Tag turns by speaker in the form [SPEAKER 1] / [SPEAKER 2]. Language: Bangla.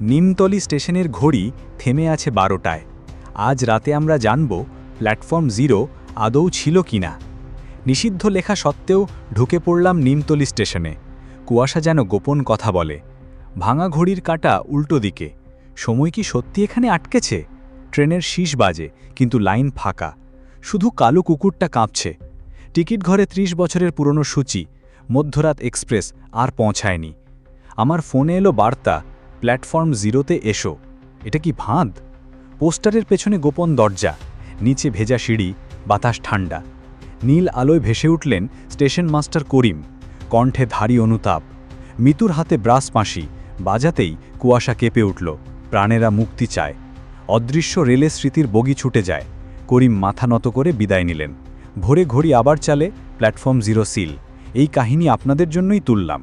[SPEAKER 1] নিমতলি স্টেশনের ঘড়ি থেমে আছে বারোটায়। আজ রাতে আমরা জানব প্ল্যাটফর্ম জিরো আদৌ ছিল কিনা। নিষিদ্ধ লেখা সত্ত্বেও ঢুকে পড়লাম নিমতলি স্টেশনে। কুয়াশা যেন গোপন কথা বলে। ভাঙা ঘড়ির কাঁটা উল্টো দিকে। সময় কি সত্যি এখানে আটকেছে? ট্রেনের শীষ বাজে, কিন্তু লাইন ফাঁকা। শুধু কালো কুকুরটা কাঁপছে। টিকিট ঘরে ত্রিশ বছরের পুরনো সূচি। মধ্যরাত এক্সপ্রেস আর পৌঁছায়নি। আমার ফোনে এলো বার্তা প্ল্যাটফর্ম জিরোতে এসো। এটা কি ভাঁদ পোস্টারের পেছনে গোপন দরজা, নিচে ভেজা সিঁড়ি, বাতাস ঠান্ডা। নীল আলোয় ভেসে উঠলেন স্টেশন মাস্টার করিম, কণ্ঠে ধারী অনুতাপ। মিতুর হাতে ব্রাস পাশি, বাজাতেই কুয়াশা কেঁপে উঠল, প্রাণেরা মুক্তি চায়। অদৃশ্য রেলের স্মৃতির বগি ছুটে যায়, করিম মাথা নত করে বিদায় নিলেন। ভোরে ঘড়ি আবার চালে প্ল্যাটফর্ম জিরো সিল। এই কাহিনী আপনাদের জন্যই তুললাম।